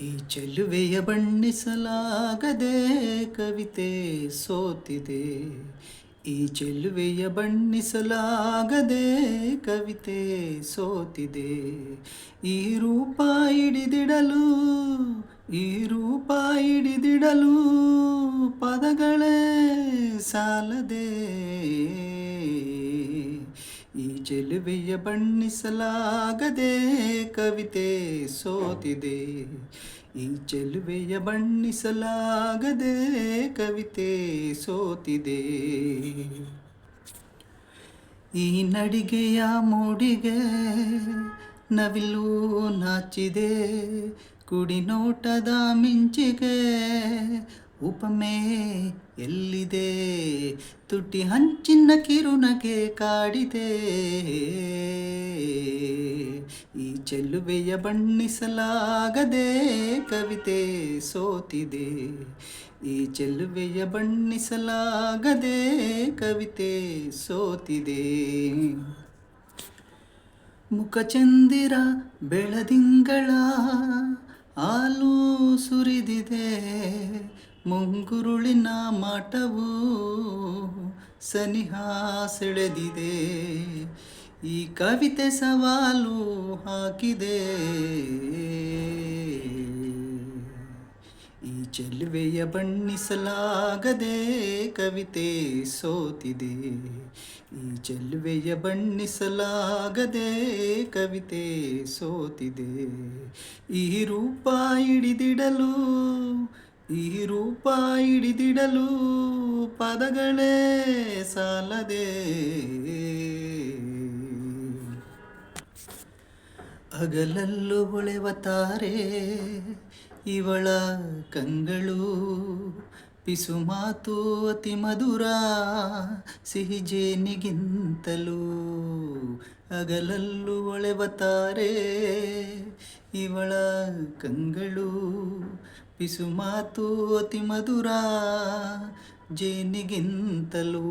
ಈ ಚೆಲುವೆಯ ಬಣ್ಣಿಸಲಾಗದೆ ಕವಿತೆ ಸೋತಿದೆ. ಈ ಚೆಲುವೆಯ ಬಣ್ಣಿಸಲಾಗದೆ ಕವಿತೆ ಸೋತಿದೆ. ಈ ರೂಪ ಹಿಡಿದಿಡಲು, ಈ ರೂಪ ಹಿಡಿದಿಡಲು ಪದಗಳೇ ಸಾಲದೆ. ಚೆಲುವೆಯ ಬಣ್ಣಿಸಲಾಗದೆ ಕವಿತೆ ಸೋತಿದೆ. ಈ ಚೆಲುವೆಯ ಬಣ್ಣಿಸಲಾಗದೆ ಕವಿತೆ ಸೋತಿದೆ. ಈ ನಡಿಗೆಯ ಮೂಡಿಗೆ ನವಿಲು ನಾಚಿದೆ. ಕುಡಿನೋಟದ ಮಿಂಚಿಗೆ ಉಪಮೆ ಎಲ್ಲಿದೆ? ತುಟಿ ಹಂಚಿನ ಕಿರುನಗೆ ಕಾಡಿದೆ. ಈ ಚೆಲುವೆಯ ಬಣ್ಣಿಸಲಾಗದೆ ಕವಿತೆ ಸೋತಿದೆ. ಈ ಚೆಲುವೆಯ ಬಣ್ಣಿಸಲಾಗದೆ ಕವಿತೆ ಸೋತಿದೆ. ಮುಖಚಂದಿರ ಬೆಳದಿಂಗಳ ಹಾಲು ಸುರಿದಿದೆ. ಮುಂಗುರುಳಿನ ಮಾಟವು ಸನಿಹ ಸೆಳೆದಿದೆ ಈ ಕವಿತೆ ಸವಾಲು ಹಾಕಿದೆ. ಈ ಚೆಲುವೆಯ ಬಣ್ಣಿಸಲಾಗದೆ ಕವಿತೆ ಸೋತಿದೆ. ಈ ಚೆಲುವೆಯ ಬಣ್ಣಿಸಲಾಗದೆ ಕವಿತೆ ಸೋತಿದೆ. ಈ ರೂಪ ಹಿಡಿದಿಡಲು ಈ ರೂಪ ಹಿಡಿದಿಡಲು ಪದಗಳೇ ಸಾಲದೆ. ಹಗಲಲ್ಲೂ ಹೊಳೆವ ತಾರೆ, ಇವಳ ಕಂಗಳು ಪಿಸು ಮಾತು ಅತಿ ಮಧುರ, ಸಿಹಿ ಜೇನಿಗಿಂತಲೂ ಒಳೆವತಾರೆ ಇವಳ ಕಂಗಳು ಪಿಸು ಮಾತು ಅತಿ ಮಧುರ. ಜೇನಿಗಿಂತಲೂ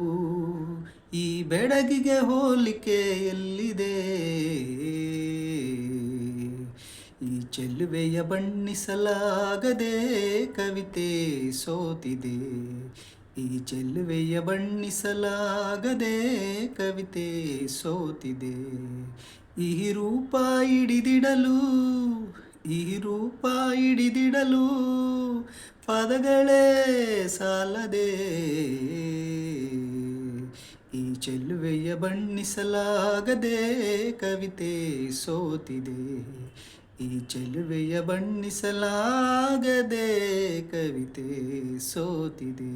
ಈ ಬೆಡಗಿಗೆ ಹೋಲಿಕೆ ಎಲ್ಲಿದೆ? ಈ ಚೆಲುವೆಯ ಬಣ್ಣಿಸಲಾಗದೆ ಕವಿತೆ ಸೋತಿದೆ. ಈ ಚೆಲುವೆಯ ಬಣ್ಣಿಸಲಾಗದೆ ಕವಿತೆ ಸೋತಿದೆ. ಈ ರೂಪ ಹಿಡಿದಿಡಲು, ಈ ರೂಪ ಹಿಡಿದಿಡಲು ಪದಗಳೇ ಸಾಲದೆ. ಈ ಚೆಲುವೆಯ ಬಣ್ಣಿಸಲಾಗದೆ ಕವಿತೆ ಸೋತಿದೆ. ಈ ಚೆಲುವೆಯ ಬಣ್ಣಿಸಲಾಗದೆ ಕವಿತೆ ಸೋತಿದೆ.